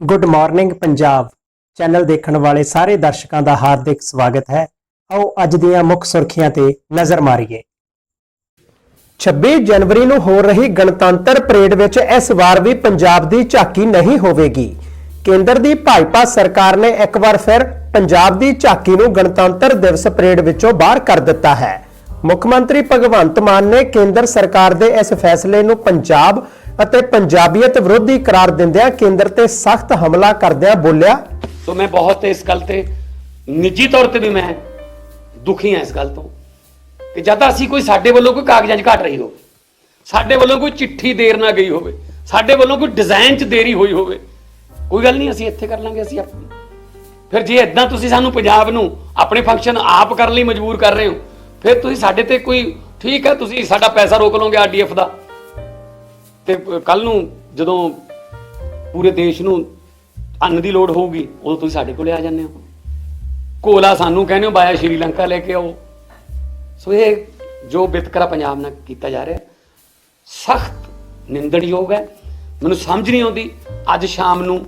Good morning Punjab channel ਦੇਖਣ ਵਾਲੇ ਸਾਰੇ ਦਰਸ਼ਕਾਂ ਦਾ ਹਾਰਦਿਕ ਸਵਾਗਤ ਹੈ। ਆਓ ਅੱਜ ਦੀਆਂ ਮੁੱਖ ਸੁਰਖੀਆਂ ਤੇ ਨਜ਼ਰ ਮਾਰੀਏ। 26 ਜਨਵਰੀ ਨੂੰ ਹੋ ਰਹੀ ਗਣਤੰਤਰ ਪਰੇਡ ਵਿੱਚ ਇਸ ਵਾਰ ਵੀ ਪੰਜਾਬ ਦੀ ਝਾਕੀ ਨਹੀਂ ਹੋਵੇਗੀ। ਕੇਂਦਰ ਦੀ ਭਾਜਪਾ ਸਰਕਾਰ ਨੇ ਇੱਕ ਵਾਰ ਫਿਰ ਪੰਜਾਬ ਦੀ ਝਾਕੀ ਨੂੰ ਗਣਤੰਤਰ ਦਿਵਸ ਪਰੇਡ ਵਿੱਚੋਂ ਬਾਹਰ ਕਰ ਦਿੱਤਾ ਹੈ। ਮੁੱਖ ਮੰਤਰੀ ਭਗਵੰਤ ਮਾਨ ਨੇ ਕੇਂਦਰ ਸਰਕਾਰ ਦੇ ਇਸ ਫੈਸਲੇ ਨੂੰ ਪੰਜਾਬ ਅਤੇ ਪੰਜਾਬੀਅਤ ਵਿਰੋਧੀ ਕਰਾਰ ਦਿੰਦਿਆਂ ਕੇਂਦਰ ਤੇ ਸਖਤ ਹਮਲਾ ਕਰਦਿਆਂ ਬੋਲਿਆ, ਸੋ ਮੈਂ ਬਹੁਤ ਇਸ ਗੱਲ ਤੇ ਨਿੱਜੀ ਤੌਰ ਤੇ ਵੀ ਮੈਂ ਦੁਖੀ ਹਾਂ ਇਸ ਗੱਲ ਤੋਂ ਕਿ ਜਦ ਅਸੀਂ ਕੋਈ ਸਾਡੇ ਵੱਲੋਂ ਕੋਈ ਕਾਗਜ਼ਾਂ 'ਚ ਘਟ ਰਹੀ ਹੋਵੇ, ਸਾਡੇ ਵੱਲੋਂ ਕੋਈ ਚਿੱਠੀ ਦੇਰ ਨਾ ਗਈ ਹੋਵੇ, ਸਾਡੇ ਵੱਲੋਂ ਕੋਈ ਡਿਜ਼ਾਈਨ 'ਚ ਦੇਰੀ ਹੋਈ ਹੋਵੇ, ਕੋਈ ਗੱਲ ਨਹੀਂ, ਅਸੀਂ ਇੱਥੇ ਕਰ ਲਾਂਗੇ, ਅਸੀਂ ਆਪਣੀ ਫਿਰ ਜੇ ਇਦਾਂ ਤੁਸੀਂ ਸਾਨੂੰ ਪੰਜਾਬ ਨੂੰ ਆਪਣੇ ਫੰਕਸ਼ਨ ਆਪ ਕਰਨ ਲਈ ਮਜਬੂਰ ਕਰ ਰਹੇ ਹੋ, ਫਿਰ ਤੁਸੀਂ ਸਾਡੇ ਤੇ ਕੋਈ ਠੀਕ ਹੈ, ਤੁਸੀਂ ਸਾਡਾ ਪੈਸਾ ਰੋਕ ਲਓਗੇ ਆਰਡੀਐਫ ਦਾ। ਤੇ ਕੱਲ ਨੂੰ ਜਦੋਂ ਪੂਰੇ ਦੇਸ਼ ਨੂੰ ਅੰਨ ਦੀ ਲੋੜ ਹੋਊਗੀ, ਉਦੋਂ ਤੁਸੀਂ ਸਾਡੇ ਕੋਲੇ ਆ ਜਾਂਦੇ ਹੋ। ਕੋਲਾ ਸਾਨੂੰ ਕਹਿੰਦੇ ਹੋ, ਬਾਇਆ ਸ਼੍ਰੀਲੰਕਾ ਲੈ ਕੇ ਆਓ। ਸੋ ਇਹ ਜੋ ਬਿਤਕਰਾ ਪੰਜਾਬ ਨਾਲ ਕੀਤਾ ਜਾ ਰਿਹਾ, ਸਖਤ ਨਿੰਦਣਯੋਗ ਹੈ। ਮੈਨੂੰ ਸਮਝ ਨਹੀਂ ਆਉਂਦੀ, ਅੱਜ ਸ਼ਾਮ ਨੂੰ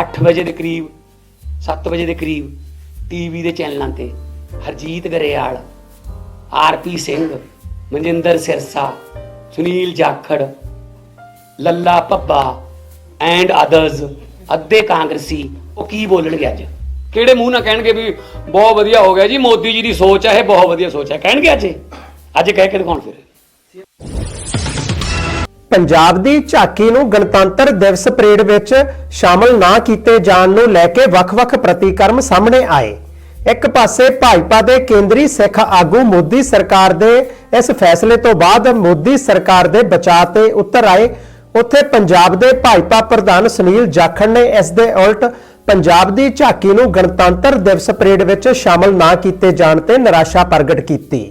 8 ਵਜੇ ਦੇ ਕਰੀਬ 7 ਵਜੇ ਦੇ ਕਰੀਬ ਟੀਵੀ ਦੇ ਚੈਨਲਾਂ ਤੇ Harjeet Grewal RP Singh, Manjinder Sirsa Sunil Jakhar, Lalla Pabba and others ਅੱਧੇ ਕਾਂਗਰਸੀ, ਉਹ ਕੀ ਬੋਲਣਗੇ ਅੱਜ? ਕਿਹੜੇ ਮੂੰਹ ਨਾਲ ਕਹਿਣਗੇ ਵੀ ਬਹੁਤ ਵਧੀਆ ਹੋ ਗਿਆ ਜੀ, ਮੋਦੀ ਜੀ ਦੀ ਸੋਚ ਹੈ ਇਹ ਬਹੁਤ ਵਧੀਆ ਸੋਚ ਹੈ ਕਹਿਣਗੇ ਅੱਜ? ਅੱਜ ਕਹਿ ਕੇ ਦਿਖਾਉਣ ਫਿਰ। ਪੰਜਾਬ ਦੀ ਝਾਕੀ ਨੂੰ ਗਣਤੰਤਰ ਦਿਵਸ ਪਰੇਡ ਵਿੱਚ ਸ਼ਾਮਲ ਨਾ ਕੀਤੇ ਜਾਣ ਨੂੰ ਲੈ ਕੇ ਵੱਖ-ਵੱਖ ਪ੍ਰਤੀਕਰਮ ਸਾਹਮਣੇ ਆਏ। ਇੱਕ ਪਾਸੇ ਭਾਜਪਾ ਦੇ ਕੇਂਦਰੀ ਸਿੱਖ ਆਗੂ ਮੋਦੀ ਸਰਕਾਰ ਦੇ, ਇਸ ਫੈਸਲੇ ਤੋਂ ਬਾਅਦ ਮੋਦੀ ਸਰਕਾਰ ਦੇ ਬਚਾਅ ਤੇ ਉਤਰ ਆਏ। ਉੱਥੇ ਪੰਜਾਬ ਦੇ ਭਾਜਪਾ ਪ੍ਰਧਾਨ ਸੁਨੀਲ ਜਾਖੜ ਨੇ ਇਸ ਦੇ ਉਲਟ ਪੰਜਾਬ ਦੀ ਝਾਕੀ ਨੂੰ ਗਣਤੰਤਰ ਦਿਵਸ ਪਰੇਡ ਵਿੱਚ ਸ਼ਾਮਲ ਨਾ ਕੀਤੇ ਜਾਣ ਤੇ ਨਿਰਾਸ਼ਾ ਪ੍ਰਗਟ ਕੀਤੀ।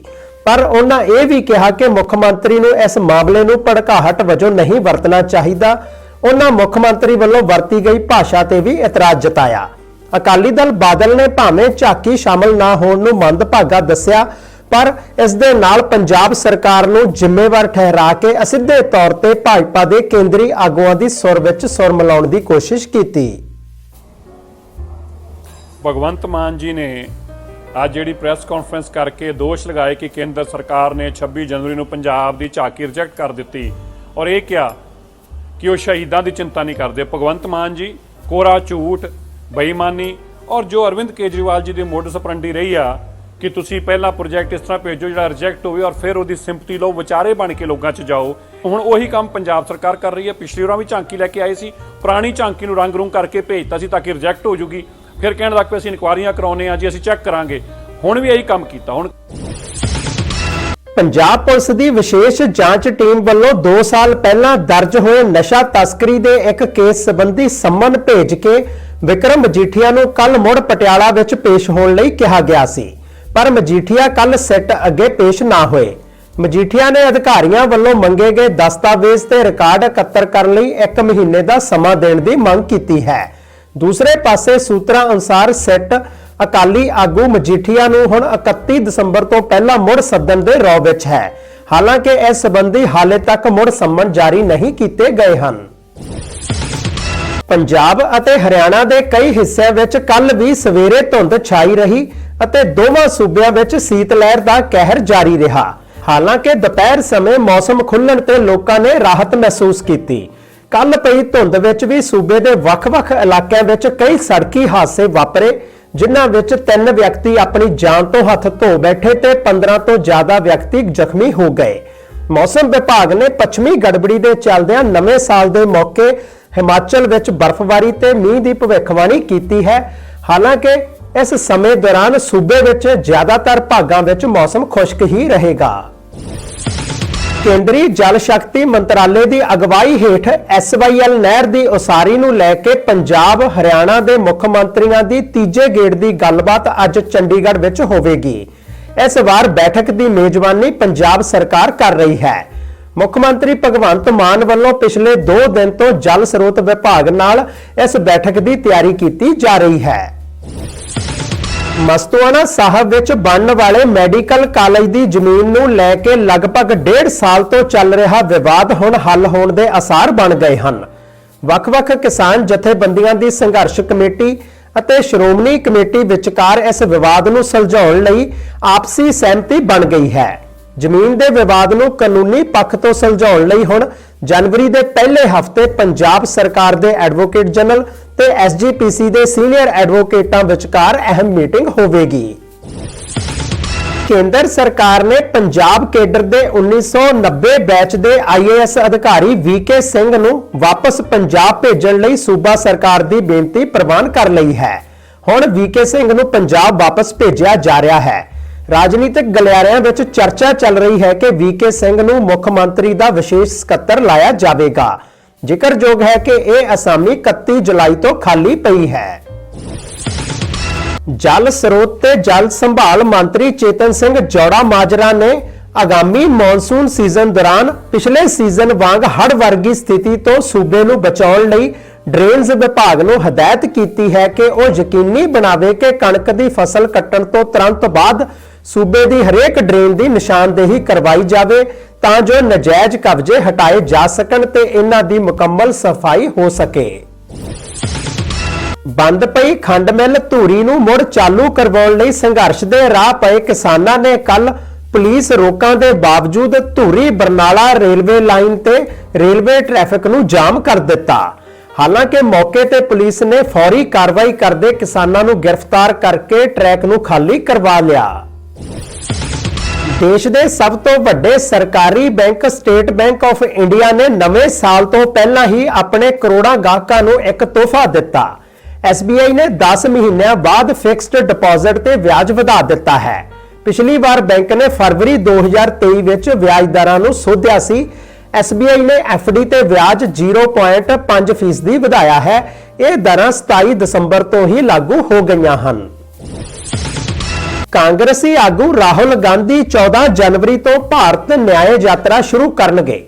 ਪਰ ਉਹਨਾਂ ਇਹ ਵੀ ਕਿਹਾ ਕਿ ਮੁੱਖ ਮੰਤਰੀ ਨੂੰ ਇਸ ਮਾਮਲੇ ਨੂੰ ਭੜਕਾਹਟ ਵਜੋਂ ਨਹੀਂ ਵਰਤਣਾ ਚਾਹੀਦਾ। ਉਹਨਾਂ ਮੁੱਖ ਮੰਤਰੀ ਵੱਲੋਂ ਵਰਤੀ ਗਈ ਭਾਸ਼ਾ ਤੇ ਵੀ ਇਤਰਾਜ਼ ਜਤਾਇਆ। ਅਕਾਲੀ ਦਲ ਬਾਦਲ ਨੇ ਭਾਵੇਂ ਝਾਕੀ ਸ਼ਾਮਲ ਨਾ ਹੋਣ ਨੂੰ ਮੰਦਭਾਗਾ ਦੱਸਿਆ, ਪਰ ਇਸ ਦੇ ਨਾਲ ਪੰਜਾਬ ਸਰਕਾਰ ਨੂੰ ਜ਼ਿੰਮੇਵਾਰ ਠਹਿਰਾ ਕੇ ਅਸਿੱਧੇ ਤੌਰ ਤੇ ਭਾਜਪਾ ਦੇ ਕੇਂਦਰੀ ਆਗੂਆਂ ਦੀ ਸੁਰ ਵਿੱਚ ਸੁਰ ਮਿਲਾਉਣ ਦੀ ਕੋਸ਼ਿਸ਼ ਕੀਤੀ। ਭਗਵੰਤ ਮਾਨ ਜੀ ਨੇ ਅੱਜ ਜਿਹੜੀ ਪ੍ਰੈਸ ਕਾਨਫਰੰਸ ਕਰਕੇ ਦੋਸ਼ ਲਗਾਏ ਕਿ ਕੇਂਦਰ ਸਰਕਾਰ ਨੇ 26 ਜਨਵਰੀ ਨੂੰ ਪੰਜਾਬ ਦੀ ਝਾਕੀ ਰਿਜੈਕਟ ਕਰ ਦਿੱਤੀ ਔਰ ਇਹ ਕਿਹਾ ਕਿ ਉਹ ਸ਼ਹੀਦਾਂ ਦੀ ਚਿੰਤਾ ਨਹੀਂ ਕਰਦੇ। ਭਗਵੰਤ ਮਾਨ ਜੀ, ਕੋਰਾ ਝੂਠ ਬੇਈਮਾਨੀ। ਔਰ ਜੋ ਅਰਵਿੰਦ ਕੇਜਰੀਵਾਲ ਜੀ ਦੀ ਮੋਡਸ ਆਪਰੰਡੀ ਰਹੀ ਆ ਕਿ ਤੁਸੀਂ ਪਹਿਲਾਂ ਪ੍ਰੋਜੈਕਟ ਇਸ ਤਰ੍ਹਾਂ ਭੇਜੋ ਜਿਹੜਾ ਰਿਜੈਕਟ ਹੋਵੇ ਔਰ ਫਿਰ ਉਹਦੀ ਸਿੰਪਥੀ ਲਓ, ਵਿਚਾਰੇ ਬਣ ਕੇ ਲੋਕਾਂ 'ਚ ਜਾਓ। ਹੁਣ ਉਹੀ ਕੰਮ ਪੰਜਾਬ ਸਰਕਾਰ ਕਰ ਰਹੀ ਹੈ। ਪਿਛਲੀ ਵਾਰ ਵੀ ਝਾਂਕੀ ਲੈ ਕੇ ਆਏ ਸੀ। ਪੁਰਾਣੀ ਝਾਂਕੀ ਨੂੰ ਰੰਗ ਰੂੰਗ ਕਰਕੇ ਭੇਜਤਾ ਸੀ ਤਾਂ ਕਿ ਰਿਜੈਕਟ ਹੋ ਜੂਗੀ। ਫਿਰ ਕਹਿਣ ਲੱਗ ਪਏ ਅਸੀਂ ਇਨਕੁਆਰੀਆਂ ਕਰਾਉਨੇ ਆ ਜੀ, ਅਸੀਂ ਚੈੱਕ ਕਰਾਂਗੇ। ਹੁਣ ਵੀ ਇਹੀ ਕੰਮ ਕੀਤਾ। ਹੁਣ ਪੰਜਾਬ ਪੁਲਿਸ ਦੀ ਵਿਸ਼ੇਸ਼ ਜਾਂਚ ਟੀਮ ਵੱਲੋਂ 2 ਸਾਲ ਪਹਿਲਾਂ ਦਰਜ ਹੋਏ ਨਸ਼ਾ ਤਸਕਰੀ ਦੇ ਇੱਕ ਕੇਸ ਸੰਬੰਧੀ ਸੰਮਨ ਭੇਜ ਕੇ ਵਿਕਰਮ ਮਜੀਠੀਆ ਨੂੰ ਕੱਲ ਮੁੜ ਪਟਿਆਲਾ ਵਿੱਚ ਪੇਸ਼ ਹੋਣ ਲਈ ਕਿਹਾ ਗਿਆ ਸੀ। ਪਰ ਮਜੀਠੀਆ ਕੱਲ ਸਿੱਟ ਅੱਗੇ ਪੇਸ਼ ਨਾ ਹੋਏ। ਮਜੀਠੀਆ ਨੇ ਅਧਿਕਾਰੀਆਂ ਵੱਲੋਂ ਮੰਗੇ ਗਏ ਦਸਤਾਵੇਜ਼ ਤੇ ਰਿਕਾਰਡ ਇਕੱਤਰ ਕਰਨ ਲਈ 1 ਮਹੀਨੇ ਦਾ ਸਮਾਂ ਦੇਣ ਦੀ ਮੰਗ ਕੀਤੀ ਹੈ। ਦੂਸਰੇ ਪਾਸੇ ਸੂਤਰਾਂ ਅਨੁਸਾਰ ਸਿੱਟ ਅਕਾਲੀ ਆਗੂ ਮਜੀਠੀਆ ਨੂੰ ਹੁਣ 31 ਦਸੰਬਰ ਤੋਂ ਪਹਿਲਾਂ ਮੁੜ ਸੱਦਣ ਦੇ ਰੌ ਵਿੱਚ ਹੈ। ਹਾਲਾਂਕਿ ਇਸ ਸੰਬੰਧੀ ਹਾਲੇ ਤੱਕ ਮੁੜ ਸੰਮਨ ਜਾਰੀ ਨਹੀਂ ਕੀਤੇ ਗਏ ਹਨ। ਪੰਜਾਬ ਅਤੇ ਹਰਿਆਣਾ ਦੇ ਕਈ ਹਿੱਸਿਆਂ ਵਿੱਚ ਕੱਲ ਵੀ ਸਵੇਰੇ ਧੁੰਦ ਛਾਈ ਰਹੀ ਅਤੇ ਦੋਵਾਂ ਸੂਬਿਆਂ ਵਿੱਚ ਸੀਤ ਲਹਿਰ ਦਾ ਕਹਿਰ ਜਾਰੀ ਰਿਹਾ। ਹਾਲਾਂਕਿ ਦੁਪਹਿਰ ਸਮੇਂ ਮੌਸਮ ਖੁੱਲਣ ਤੇ ਲੋਕਾਂ ਨੇ ਰਾਹਤ ਮਹਿਸੂਸ ਕੀਤੀ। ਕੱਲ ਪਈ ਧੁੰਦ ਵਿੱਚ ਵੀ ਸੂਬੇ ਦੇ ਵੱਖ-ਵੱਖ ਇਲਾਕਿਆਂ ਵਿੱਚ ਕਈ ਸੜਕੀ ਹਾਦਸੇ ਵਾਪਰੇ, ਜਿਨ੍ਹਾਂ ਵਿੱਚ ਤਿੰਨ ਵਿਅਕਤੀ ਆਪਣੀ ਜਾਨ ਤੋਂ ਹੱਥ ਧੋ ਬੈਠੇ ਤੇ 15 ਤੋਂ ਜ਼ਿਆਦਾ ਵਿਅਕਤੀ ਜ਼ਖਮੀ ਹੋ ਗਏ। ਮੌਸਮ ਵਿਭਾਗ ਨੇ ਪੱਛਮੀ ਗੜਬੜੀ ਦੇ ਚੱਲਦਿਆਂ ਨਵੇਂ ਸਾਲ ਦੇ ਮੌਕੇ ਹਿਮਾਚਲ ਵਿੱਚ ਬਰਫ਼ਬਾਰੀ ਤੇ ਮੀਂਹ ਦੀ ਭਵਿੱਖਬਾਣੀ ਕੀਤੀ ਹੈ। ਹਾਲਾਂਕਿ, ਇਸ ਸਮੇਂ ਦੌਰਾਨ ਸੂਬੇ ਵਿੱਚ ਜ਼ਿਆਦਾਤਰ ਭਾਗਾਂ ਵਿੱਚ ਮੌਸਮ ਖੁਸ਼ਕ ਹੀ ਰਹੇਗਾ। ਕੇਂਦਰੀ ਜਲ ਸ਼ਕਤੀ ਮੰਤਰਾਲੇ ਦੀ ਅਗਵਾਈ ਹੇਠ ਐਸਵਾਈਐਲ ਨਹਿਰ ਦੀ ਉਸਾਰੀ ਨੂੰ ਲੈ ਕੇ ਪੰਜਾਬ, ਹਰਿਆਣਾ ਦੇ ਮੁੱਖ ਮੰਤਰੀਆਂ ਦੀ ਤੀਜੇ ਗੇੜ ਦੀ ਗੱਲਬਾਤ ਅੱਜ ਚੰਡੀਗੜ੍ਹ ਵਿੱਚ ਹੋਵੇਗੀ। ਇਸ ਵਾਰ ਬੈਠਕ ਦੀ ਮੇਜ਼ਬਾਨੀ ਪੰਜਾਬ ਸਰਕਾਰ ਕਰ ਰਹੀ ਹੈ। ਮੁੱਖ ਮੰਤਰੀ ਭਗਵੰਤ ਮਾਨ ਵੱਲੋਂ ਪਿਛਲੇ 2 ਦਿਨ ਤੋਂ ਜਲ ਸਰੋਤ ਵਿਭਾਗ ਨਾਲ ਇਸ ਬੈਠਕ ਦੀ ਤਿਆਰੀ ਕੀਤੀ ਜਾ ਰਹੀ ਹੈ। ਮਸਤੂਆਣਾ ਸਾਹਿਬ ਵਿੱਚ ਬਣਨ ਵਾਲੇ ਮੈਡੀਕਲ ਕਾਲਜ ਦੀ ਜ਼ਮੀਨ ਨੂੰ ਲੈ ਕੇ ਲਗਭਗ 1.5 ਸਾਲ ਤੋਂ ਚੱਲ ਰਿਹਾ ਵਿਵਾਦ ਹੁਣ ਹੱਲ ਹੋਣ ਦੇ ਆਸਾਰ ਬਣ ਗਏ ਹਨ। ਵੱਖ-ਵੱਖ ਕਿਸਾਨ ਜਥੇਬੰਦੀਆਂ ਦੀ ਸੰਘਰਸ਼ ਕਮੇਟੀ ਅਤੇ ਸ਼੍ਰੋਮਣੀ ਕਮੇਟੀ ਵਿਚਕਾਰ ਇਸ ਵਿਵਾਦ ਨੂੰ ਸੁਲਝਾਉਣ ਲਈ ਆਪਸੀ ਸਹਿਮਤੀ ਬਣ ਗਈ ਹੈ। ਜ਼ਮੀਨ ਦੇ ਵਿਵਾਦ ਨੂੰ ਕਾਨੂੰਨੀ ਪੱਖ ਤੋਂ ਸੁਲਝਾਉਣ ਲਈ ਹੁਣ ਜਨਵਰੀ ਦੇ ਪਹਿਲੇ ਹਫ਼ਤੇ ਪੰਜਾਬ ਸਰਕਾਰ ਦੇ ਐਡਵੋਕੇਟ ਜਨਰਲ ਤੇ ਐਸਜੀਪੀਸੀ ਦੇ ਸੀਨੀਅਰ ਐਡਵੋਕੇਟਾਂ ਵਿਚਕਾਰ ਅਹਿਮ ਮੀਟਿੰਗ ਹੋਵੇਗੀ। ਕੇਂਦਰ ਸਰਕਾਰ ਨੇ ਪੰਜਾਬ ਕੇਡਰ ਦੇ 1990 ਬੈਚ ਦੇ ਆਈਏਐਸ ਅਧਿਕਾਰੀ ਵੀਕੇ ਸਿੰਘ ਨੂੰ ਵਾਪਸ ਪੰਜਾਬ ਭੇਜਣ ਲਈ ਸੂਬਾ ਸਰਕਾਰ ਦੀ ਬੇਨਤੀ ਪ੍ਰਵਾਨ ਕਰ ਲਈ ਹੈ। ਹੁਣ ਵੀਕੇ ਸਿੰਘ ਨੂੰ ਪੰਜਾਬ ਵਾਪਸ ਭੇਜਿਆ ਜਾ ਰਿਹਾ ਹੈ। ਰਾਜਨੀਤਿਕ ਗਲਿਆਰਿਆਂ ਵਿੱਚ ਚਰਚਾ ਚੱਲ ਰਹੀ ਹੈ ਕਿ ਵੀਕੇ ਸਿੰਘ ਨੂੰ ਮੁੱਖ ਮੰਤਰੀ ਦਾ ਵਿਸ਼ੇਸ਼ ਸਕੱਤਰ ਲਾਇਆ ਜਾਵੇਗਾ। ਜ਼ਿਕਰਯੋਗ ਹੈ ਕਿ ਇਹ ਅਸਾਮੀ 31 ਜੁਲਾਈ ਤੋਂ ਖਾਲੀ ਪਈ ਹੈ। ਜਲ ਸਰੋਤ ਤੇ ਜਲ ਸੰਭਾਲ ਮੰਤਰੀ ਚੇਤਨ ਸਿੰਘ ਜੌੜਾ ਮਾਜਰਾ ਨੇ ਆਗਾਮੀ ਮੌਨਸੂਨ ਸੀਜ਼ਨ ਦੌਰਾਨ ਪਿਛਲੇ ਸੀਜ਼ਨ ਵਾਂਗ ਹੜ ਵਰਗੀ ਸਥਿਤੀ ਤੋਂ ਸੂਬੇ ਨੂੰ ਬਚਾਉਣ ਲਈ ਡਰੇਨਜ਼ ਵਿਭਾਗ ਨੂੰ ਹਦਾਇਤ ਕੀਤੀ ਹੈ ਕਿ ਉਹ ਯਕੀਨੀ ਬਣਾਵੇ ਕਿ ਕਣਕ ਦੀ ਫਸਲ ਕੱਟਣ ਤੋਂ ਤੁਰੰਤ ਬਾਅਦ ਸੂਬੇ ਦੀ ਹਰੇਕ ਡਰੇਨ ਦੀ ਨਿਸ਼ਾਨਦੇਹੀ ਕਰਵਾਈ ਜਾਵੇ ਤਾਂ ਜੋ ਨਜਾਇਜ਼ ਕਬਜ਼ੇ ਹਟਾਏ ਜਾ ਸਕਣ ਤੇ ਇਹਨਾਂ ਦੀ ਮੁਕੰਮਲ ਸਫ਼ਾਈ ਹੋ ਸਕੇ। ਬੰਦ ਪਈ ਖੰਡ ਮਿੱਲ ਧੂਰੀ ਨੂੰ ਮੁੜ ਚਾਲੂ ਕਰਵਾਉਣ ਲਈ ਸੰਘਰਸ਼ ਦੇ ਰਾਹ ਪਏ ਕਿਸਾਨਾਂ ਨੇ ਕੱਲ ਪੁਲਿਸ ਰੋਕਾਂ ਦੇ ਬਾਵਜੂਦ ਧੂਰੀ ਬਰਨਾਲਾ ਰੇਲਵੇ ਲਾਈਨ ਤੇ ਰੇਲਵੇ ਟ੍ਰੈਫਿਕ ਨੂੰ ਜਾਮ ਕਰ ਦਿੱਤਾ। ਹਾਲਾਂਕਿ ਮੌਕੇ ਤੇ ਪੁਲਿਸ ਨੇ ਫੌਰੀ ਕਾਰਵਾਈ ਕਰਦੇ ਕਿਸਾਨਾਂ ਨੂੰ ਗ੍ਰਿਫਤਾਰ ਕਰਕੇ ਟਰੈਕ ਨੂੰ ਖਾਲੀ ਕਰਵਾ ਲਿਆ। ਦੇਸ਼ ਦੇ ਸਭ ਤੋਂ ਵੱਡੇ ਸਰਕਾਰੀ bank, State Bank of India ਨੇ ਨਵੇਂ ਸਾਲ ਤੋਂ ਪਹਿਲਾਂ ਹੀ ਆਪਣੇ ਕਰੋੜਾਂ ਗਾਹਕਾਂ ਨੂੰ ਇੱਕ ਤੋਹਫਾ ਦਿੱਤਾ। SBI ਨੇ 10 ਮਹੀਨਿਆਂ ਬਾਅਦ ਫਿਕਸਡ ਡਿਪੋਜ਼ਿਟ ਤੇ ਵਿਆਜ ਵਧਾ ਦਿੱਤਾ ਹੈ। ਪਿਛਲੀ ਵਾਰ ਬੈਂਕ ਨੇ ਫਰਵਰੀ 2023 ਵਿੱਚ ਵਿਆਜ ਦਰਾਂ ਨੂੰ ਸੋਧਿਆ ਸੀ। SBI ਨੇ FD ਤੇ ਵਿਆਜ 0.5% ਫੀਸਦੀ ਵਧਾਇਆ ਹੈ। ਇਹ ਦਰਾਂ 27 ਦਸੰਬਰ ਤੋਂ ਹੀ ਲਾਗੂ ਹੋ ਗਈਆਂ ਹਨ। ਕਾਂਗਰਸੀ ਆਗੂ ਰਾਹੁਲ ਗਾਂਧੀ 14 ਜਨਵਰੀ ਤੋਂ ਭਾਰਤ ਨਿਆਏ ਯਾਤਰਾ ਸ਼ੁਰੂ ਕਰਨਗੇ।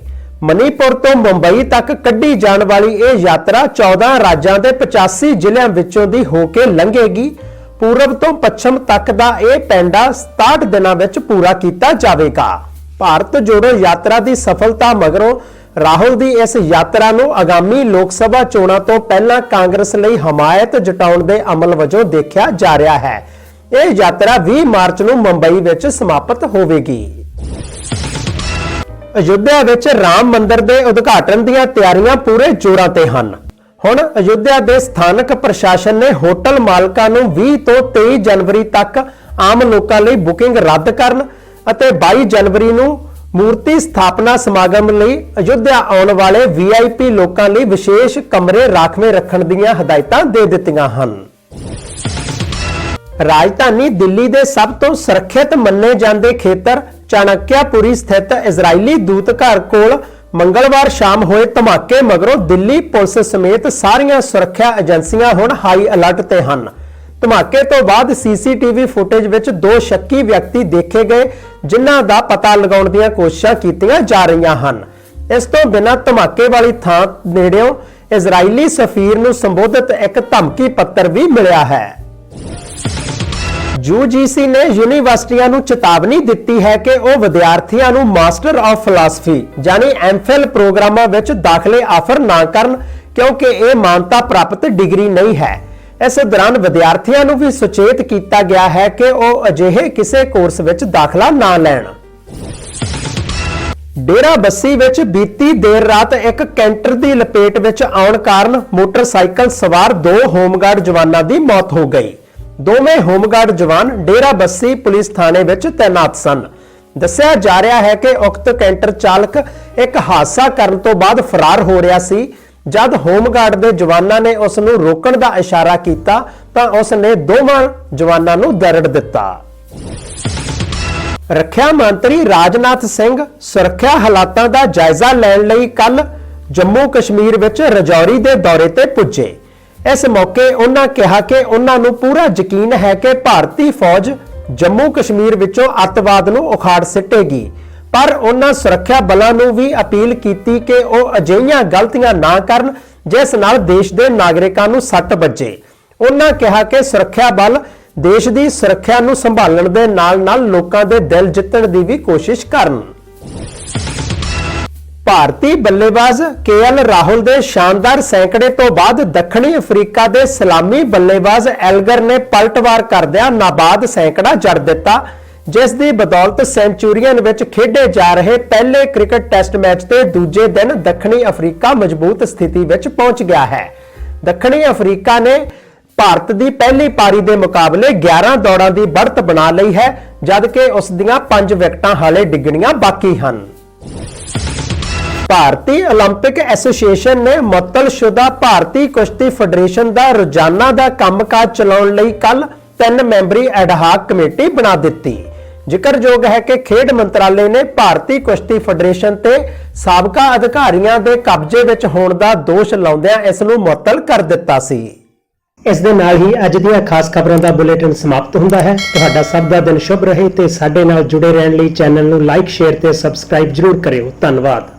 ਮਨੀਪੁਰ ਤੋਂ ਮੁੰਬਈ ਤੱਕ ਕੱਢੀ ਜਾਣ ਵਾਲੀ ਇਹ ਯਾਤਰਾ 14 ਰਾਜਾਂ ਦੇ 85 ਜ਼ਿਲ੍ਹਿਆਂ ਵਿੱਚੋਂ ਦੀ ਹੋ ਕੇ ਲੰਘੇਗੀ। ਪੂਰਬ ਤੋਂ ਪੱਛਮ ਤੱਕ ਦਾ ਇਹ ਪੈਂਡਾ 67 ਦਿਨਾਂ ਵਿੱਚ ਪੂਰਾ ਕੀਤਾ ਜਾਵੇਗਾ। ਭਾਰਤ ਜੋੜੋ ਯਾਤਰਾ ਦੀ ਸਫਲਤਾ ਮਗਰੋਂ ਰਾਹੁਲ ਦੀ ਇਸ ਯਾਤਰਾ ਨੂੰ ਆਗਾਮੀ ਲੋਕ ਸਭਾ ਚੋਣਾਂ ਤੋਂ ਪਹਿਲਾਂ ਕਾਂਗਰਸ ਲਈ ਹਮਾਇਤ ਜਟਾਉਣ ਦੇ ਅਮਲ ਵਜੋਂ ਦੇਖਿਆ ਜਾ ਰਿਹਾ ਹੈ। ਇਹ ਯਾਤਰਾ 20 ਮਾਰਚ ਨੂੰ ਮੁੰਬਈ ਵਿੱਚ ਸਮਾਪਤ ਹੋਵੇਗੀ। ਅਯੁੱਧਿਆ ਵਿੱਚ ਰਾਮ ਮੰਦਿਰ ਦੇ ਉਦਘਾਟਨ ਦੀਆਂ ਤਿਆਰੀਆਂ ਪੂਰੇ ਜ਼ੋਰਾਂ ਤੇ ਹਨ। ਹੁਣ ਅਯੁੱਧਿਆ ਦੇ ਸਥਾਨਕ ਪ੍ਰਸ਼ਾਸਨ ਨੇ ਹੋਟਲ ਮਾਲਕਾਂ ਨੂੰ 20 ਤੋਂ 23 ਜਨਵਰੀ ਤੱਕ ਆਮ ਲੋਕਾਂ ਲਈ ਬੁਕਿੰਗ ਰੱਦ ਕਰਨ ਅਤੇ 22 ਜਨਵਰੀ ਨੂੰ ਮੂਰਤੀ ਸਥਾਪਨਾ ਸਮਾਗਮ ਲਈ ਅਯੁੱਧਿਆ ਆਉਣ ਵਾਲੇ VIP ਲੋਕਾਂ ਲਈ ਵਿਸ਼ੇਸ਼ ਕਮਰੇ ਰਾਖਵੇਂ ਰੱਖਣ ਦੀਆਂ ਹਦਾਇਤਾਂ ਦੇ ਦਿੱਤੀਆਂ ਹਨ। ਰਾਜਧਾਨੀ ਦਿੱਲੀ ਦੇ ਸਭ ਤੋਂ ਸੁਰੱਖਿਅਤ ਮੰਨੇ ਜਾਂਦੇ ਖੇਤਰ ਚਾਣਕਿਆਪੁਰੀ ਸਥਿਤ ਇਜ਼ਰਾਈਲੀ ਦੂਤਘਰ ਕੋਲ ਮੰਗਲਵਾਰ ਸ਼ਾਮ ਹੋਏ ਧਮਾਕੇ ਮਗਰੋਂ ਦਿੱਲੀ ਪੁਲਿਸ ਸਮੇਤ ਸਾਰੀਆਂ ਸੁਰੱਖਿਆ ਏਜੰਸੀਆਂ ਹੁਣ ਹਾਈ ਅਲਰਟ ਤੇ ਹਨ। ਧਮਾਕੇ ਤੋਂ ਬਾਅਦ ਸੀਸੀਟੀਵੀ ਫੁਟੇਜ ਵਿੱਚ ਦੋ ਸ਼ੱਕੀ ਵਿਅਕਤੀ ਦੇਖੇ ਗਏ, ਜਿਨ੍ਹਾਂ ਦਾ ਪਤਾ ਲਗਾਉਣ ਦੀਆਂ ਕੋਸ਼ਿਸ਼ਾਂ ਕੀਤੀਆਂ ਜਾ ਰਹੀਆਂ ਹਨ। ਇਸ ਤੋਂ ਬਿਨਾਂ ਧਮਾਕੇ ਵਾਲੀ ਥਾਂ ਨੇੜਿਓਂ ਇਜ਼ਰਾਈਲੀ ਸਫੀਰ ਨੂੰ ਸੰਬੋਧਿਤ ਇੱਕ ਧਮਕੀ ਪੱਤਰ ਵੀ ਮਿਲਿਆ ਹੈ। UGC ਨੇ ਯੂਨੀਵਰਸਿਟੀਆਂ ਨੂੰ ਚੇਤਾਵਨੀ ਦਿੱਤੀ ਹੈ ਕਿ ਉਹ ਵਿਦਿਆਰਥੀਆਂ ਨੂੰ ਮਾਸਟਰ ਆਫ ਫਿਲਾਸਫੀ ਯਾਨੀ ਐਮਫਿਲ ਪ੍ਰੋਗਰਾਮਾਂ ਵਿੱਚ ਦਾਖਲੇ ਆਫਰ ਨਾ ਕਰਨ ਕਿਉਂਕਿ ਇਹ ਮਾਨਤਾ ਪ੍ਰਾਪਤ ਡਿਗਰੀ ਨਹੀਂ ਹੈ। ਇਸ ਦੌਰਾਨ ਵਿਦਿਆਰਥੀਆਂ ਨੂੰ ਵੀ ਸੁਚੇਤ ਕੀਤਾ ਗਿਆ ਹੈ ਕਿ ਉਹ ਅਜਿਹੇ ਕਿਸੇ ਕੋਰਸ ਵਿੱਚ ਦਾਖਲਾ ਨਾ ਲੈਣ। ਡੇਰਾ ਬੱਸੀ ਵਿੱਚ ਬੀਤੀ ਦੇਰ ਰਾਤ ਇੱਕ ਕੈਂਟਰ ਦੀ ਲਪੇਟ ਵਿੱਚ ਆਉਣ ਕਾਰਨ ਮੋਟਰਸਾਈਕਲ ਸਵਾਰ ਦੋ ਹੋਮਗਾਰਡ ਜਵਾਨਾਂ ਦੀ ਮੌਤ ਹੋ ਗਈ। ਦੋਵੇਂ ਹੋਮਗਾਰਡ ਜਵਾਨ ਡੇਰਾ ਬੱਸੀ ਪੁਲਿਸ ਥਾਣੇ ਵਿੱਚ ਤਾਇਨਾਤ ਸਨ। ਦੱਸਿਆ ਜਾ ਰਿਹਾ ਹੈ ਕਿ ਉਕਤ ਕੈਂਟਰ ਚਾਲਕ ਇੱਕ ਹਾਦਸਾ ਕਰਨ ਤੋਂ ਬਾਅਦ ਫਰਾਰ ਹੋ ਰਿਹਾ ਸੀ। ਜਦ ਹੋਮਗਾਰਡ ਦੇ ਜਵਾਨਾਂ ਨੇ ਉਸ ਨੂੰ ਰੋਕਣ ਦਾ ਇਸ਼ਾਰਾ ਕੀਤਾ, ਤਾਂ ਉਸ ਨੇ ਦੋਵਾਂ ਜਵਾਨਾਂ ਨੂੰ ਦਰੜ ਦਿੱਤਾ। ਰੱਖਿਆ ਮੰਤਰੀ ਰਾਜਨਾਥ ਸਿੰਘ ਸੁਰੱਖਿਆ ਹਾਲਾਤਾਂ ਦਾ ਜਾਇਜ਼ਾ ਲੈਣ ਲਈ ਕੱਲ ਜੰਮੂ ਕਸ਼ਮੀਰ ਵਿੱਚ ਰਜੌਰੀ ਦੇ ਦੌਰੇ ਤੇ ਪੁੱਜੇ। ਇਸ ਮੌਕੇ ਉਹਨਾਂ ਕਿਹਾ ਕਿ ਉਹਨਾਂ ਨੂੰ ਪੂਰਾ ਯਕੀਨ ਹੈ ਕਿ ਭਾਰਤੀ ਫੌਜ ਜੰਮੂ ਕਸ਼ਮੀਰ ਵਿੱਚੋਂ ਅੱਤਵਾਦ ਨੂੰ ਉਖਾੜ ਸਿੱਟੇਗੀ। ਪਰ ਉਹਨਾਂ ਸੁਰੱਖਿਆ ਬਲਾਂ ਨੂੰ ਵੀ ਅਪੀਲ ਕੀਤੀ ਕਿ ਉਹ ਅਜਿਹੀਆਂ ਗਲਤੀਆਂ ਨਾ ਕਰਨ, ਜਿਸ ਨਾਲ ਦੇਸ਼ ਦੇ ਨਾਗਰਿਕਾਂ ਨੂੰ ਸੱਟ ਵੱਜੇ। ਉਹਨਾਂ ਕਿਹਾ ਕਿ ਸੁਰੱਖਿਆ ਬਲ ਦੇਸ਼ ਦੀ ਸੁਰੱਖਿਆ ਨੂੰ ਸੰਭਾਲਣ ਦੇ ਨਾਲ-ਨਾਲ ਲੋਕਾਂ ਦੇ ਦਿਲ ਜਿੱਤਣ ਦੀ ਵੀ ਕੋਸ਼ਿਸ਼ ਕਰਨ। ਭਾਰਤੀ ਬੱਲੇਬਾਜ਼ ਕੇਐਲ ਰਾਹੁਲ ਦੇ ਸ਼ਾਨਦਾਰ ਸੈਂਕੜੇ ਤੋਂ ਬਾਅਦ ਦੱਖਣੀ ਅਫਰੀਕਾ ਦੇ ਸਲਾਮੀ ਬੱਲੇਬਾਜ਼ ਐਲਗਰ ਨੇ ਪਲਟਵਾਰ ਕਰਦਿਆਂ ਨਾਬਾਦ ਸੈਂਕੜਾ ਜੜ ਦਿੱਤਾ, ਜਿਸ ਦੀ ਬਦੌਲਤ ਸੈਂਚੂਰੀਅਨ ਵਿੱਚ ਖੇਡੇ ਜਾ ਰਹੇ ਪਹਿਲੇ ਕ੍ਰਿਕਟ ਟੈਸਟ ਮੈਚ ਤੇ ਦੂਜੇ ਦਿਨ ਦੱਖਣੀ ਅਫਰੀਕਾ ਮਜ਼ਬੂਤ ਸਥਿਤੀ ਵਿੱਚ ਪਹੁੰਚ ਗਿਆ ਹੈ। ਦੱਖਣੀ ਅਫਰੀਕਾ ਨੇ ਭਾਰਤ ਦੀ ਪਹਿਲੀ ਪਾਰੀ ਦੇ ਮੁਕਾਬਲੇ 11 ਦੌੜਾਂ ਦੀ ਬੜਤ ਬਣਾ ਲਈ ਹੈ, ਜਦਕਿ ਉਸ ਦੀਆਂ 5 ਵਿਕਟਾਂ ਹਾਲੇ ਡਿੱਗਣੀਆਂ ਬਾਕੀ ਹਨ। ਭਾਰਤੀ 올림픽 ਐਸੋਸੀਏਸ਼ਨ ਨੇ ਮੁਅੱਤਲਸ਼ੁਦਾ ਭਾਰਤੀ ਕੁਸ਼ਤੀ ਫੈਡਰੇਸ਼ਨ ਦਾ ਰੋਜ਼ਾਨਾ ਦਾ ਕੰਮਕਾਜ ਚਲਾਉਣ ਲਈ ਕੱਲ ਤਿੰਨ ਮੈਂਬਰੀ ਐਡਹਾਕ ਕਮੇਟੀ ਬਣਾ ਦਿੱਤੀ ਜ਼ਿਕਰਯੋਗ ਹੈ ਕਿ ਖੇਡ ਮੰਤਰਾਲੇ ਨੇ ਭਾਰਤੀ ਕੁਸ਼ਤੀ ਫੈਡਰੇਸ਼ਨ ਤੇ ਸਾਬਕਾ ਅਧਿਕਾਰੀਆਂ ਦੇ ਕਬਜ਼ੇ ਵਿੱਚ ਹੋਣ ਦਾ ਦੋਸ਼ ਲਾਉਂਦਿਆਂ ਇਸ ਨੂੰ ਮੁਅੱਤਲ ਕਰ ਦਿੱਤਾ ਸੀ ਇਸ ਦੇ ਨਾਲ ਹੀ ਅੱਜ ਦੀਆਂ ਖਾਸ ਖਬਰਾਂ ਦਾ ਬੁਲੇਟਿਨ ਸਮਾਪਤ ਹੁੰਦਾ ਹੈ ਤੁਹਾਡਾ ਸਭ ਦਾ ਦਿਨ ਸ਼ੁਭ ਰਹੇ ਤੇ ਸਾਡੇ ਨਾਲ ਜੁੜੇ ਰਹਿਣ ਲਈ ਚੈਨਲ ਨੂੰ ਲਾਈਕ ਸ਼ੇਅਰ ਤੇ ਸਬਸਕ੍ਰਾਈਬ ਜਰੂਰ ਕਰਿਓ ਧੰਨਵਾਦ